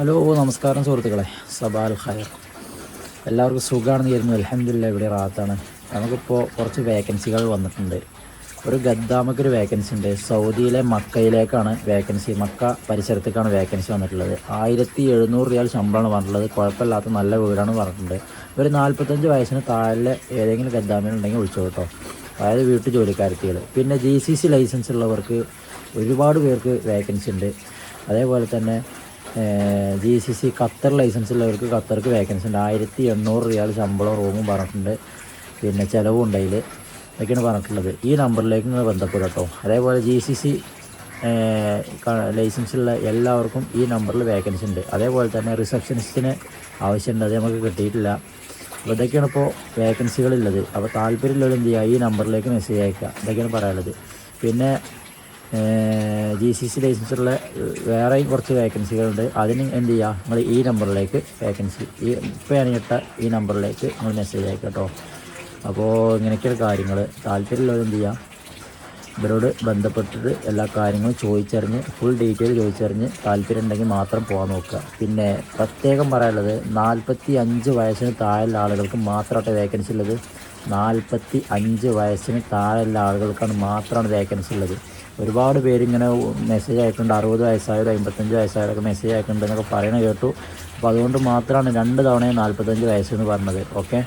Hello നമസ്കാരം സുഹൃത്തുക്കളെ. സബാൽ ഖയർ എല്ലാവർക്കും സുഖമാണെന്ന് കരുതുന്നു. അലഹമില്ല ഇവിടെ റാത്താണ്. നമുക്കിപ്പോൾ കുറച്ച് വേക്കൻസികൾ വന്നിട്ടുണ്ട്. ഒരു ഗദ്ദാമക്കൊരു വേക്കൻസി ഉണ്ട്. സൗദിയിലെ മക്കയിലേക്കാണ് വേക്കൻസി. മക്ക പരിസരത്തേക്കാണ് വേക്കൻസി വന്നിട്ടുള്ളത്. ആയിരത്തി എഴുന്നൂറ് റിയാൽ ശമ്പളമാണ് പറഞ്ഞിട്ടുള്ളത് കുഴപ്പമില്ലാത്ത നല്ല വീടാണ് പറഞ്ഞിട്ടുണ്ട് ഒരു നാൽപ്പത്തഞ്ച് വയസ്സിന് താഴെ ഏതെങ്കിലും ഗദ്ദാമിനുണ്ടെങ്കിൽ വിളിച്ചോ കേട്ടോ. അതായത് വീട്ടു ജോലിക്കാരത്തികൾ പിന്നെ ജി സി സി ലൈസൻസ് ഉള്ളവർക്ക് ഒരുപാട് പേർക്ക് വേക്കൻസി ഉണ്ട്. അതേപോലെ തന്നെ G C C Qatar license ഉള്ളവർക്ക് ഖത്തർക്ക് വേക്കൻസി ഉണ്ട്. ആയിരത്തി എണ്ണൂറ് റിയാൽ ശമ്പളം റൂമും പറഞ്ഞിട്ടുണ്ട്. പിന്നെ ചിലവും ഉണ്ട് അതിൽ ഇതൊക്കെയാണ് പറഞ്ഞിട്ടുള്ളത്. ഈ നമ്പറിലേക്ക് നിങ്ങൾ ബന്ധപ്പെടട്ടോ കേട്ടോ. അതേപോലെ ജി സി സി ലൈസൻസ് ഉള്ള എല്ലാവർക്കും ഈ നമ്പറിൽ വേക്കൻസി ഉണ്ട്. അതേപോലെ തന്നെ റിസപ്ഷനിസ്റ്റിന് ആവശ്യമുണ്ട്. അത് നമുക്ക് കിട്ടിയിട്ടില്ല. അപ്പോൾ ഇതൊക്കെയാണ് ഇപ്പോൾ വേക്കൻസികളുള്ളത് അപ്പോൾ താല്പര്യമുള്ളവർ എന്ത് ചെയ്യുക? ഈ നമ്പറിലേക്ക് മെസ്സേജ് അയക്കുക. ഇതൊക്കെയാണ് പറയാനുള്ളത്. പിന്നെ ജി സി സി ലൈസൻസുള്ള വേറെയും കുറച്ച് വേക്കൻസികളുണ്ട് അതിന് എന്ത് ചെയ്യുക നിങ്ങൾ ഈ നമ്പറിലേക്ക് വേക്കൻസി ഈ ഇപ്പോൾ അണിയിട്ട ഈ നമ്പറിലേക്ക് നിങ്ങൾ മെസ്സേജ് അയക്കുക കേട്ടോ. അപ്പോൾ ഇങ്ങനെയൊക്കെയുള്ള കാര്യങ്ങൾ താല്പര്യമുള്ളവർ എന്ത് ചെയ്യുക ഇവരോട് ബന്ധപ്പെട്ടിട്ട് എല്ലാ കാര്യങ്ങളും ചോദിച്ചറിഞ്ഞ് ഫുൾ ഡീറ്റെയിൽ ചോദിച്ചറിഞ്ഞ് താല്പര്യം ഉണ്ടെങ്കിൽ മാത്രം പോകാൻ നോക്കുക. പിന്നെ പ്രത്യേകം പറയാനുള്ളത് നാൽപ്പത്തി അഞ്ച് വയസ്സിന് താഴെയുള്ള ആളുകൾക്ക് മാത്രമായിട്ട് വേക്കൻസി ഉള്ളത്. നാൽപ്പത്തി അഞ്ച് വയസ്സിന് താഴെയുള്ള ആളുകൾക്കാണ് മാത്രമാണ് വേക്കൻസി ഉള്ളത്. ഒരുപാട് പേരിങ്ങനെ മെസ്സേജ് അയക്കുന്നുണ്ട്. അറുപത് വയസ്സായവരും അമ്പത്തഞ്ച് വയസ്സായവരൊക്കെ മെസ്സേജ് അയക്കുന്നുണ്ട് എന്നൊക്കെ പറയണ കേട്ടു. അപ്പോൾ അതുകൊണ്ട് മാത്രമാണ് രണ്ട് തവണയും നാൽപ്പത്തഞ്ച് വയസ്സെന്ന് പറഞ്ഞത്. ഓക്കെ